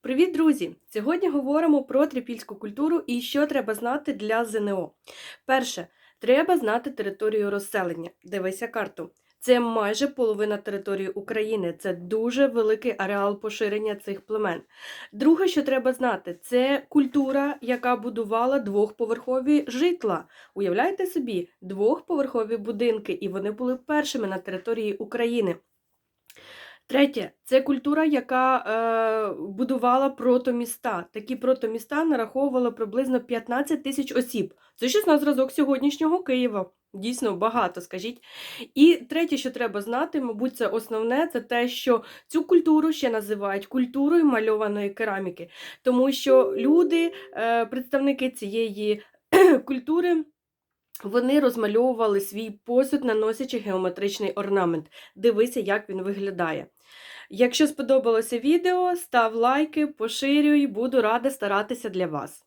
Привіт, друзі! Сьогодні говоримо про трипільську культуру і що треба знати для ЗНО. Перше, треба знати територію розселення. Дивися карту. Це майже половина території України. Це дуже великий ареал поширення цих племен. Друге, що треба знати, це культура, яка будувала двохповерхові житла. Уявляєте собі, двохповерхові будинки, і вони були першими на території України. Третє це культура, яка е, будувала протоміста. Такі протоміста нараховували приблизно 15 тисяч осіб. Це щось на зразок сьогоднішнього Києва. Дійсно багато, скажіть. І третє, що треба знати, мабуть, це основне, це те, що цю культуру ще називають культурою мальованої кераміки, тому що люди, е, представники цієї культури. Вони розмальовували свій посуд, наносячи геометричний орнамент. Дивися, як він виглядає. Якщо сподобалося відео, став лайки, поширюй, буду рада старатися для вас.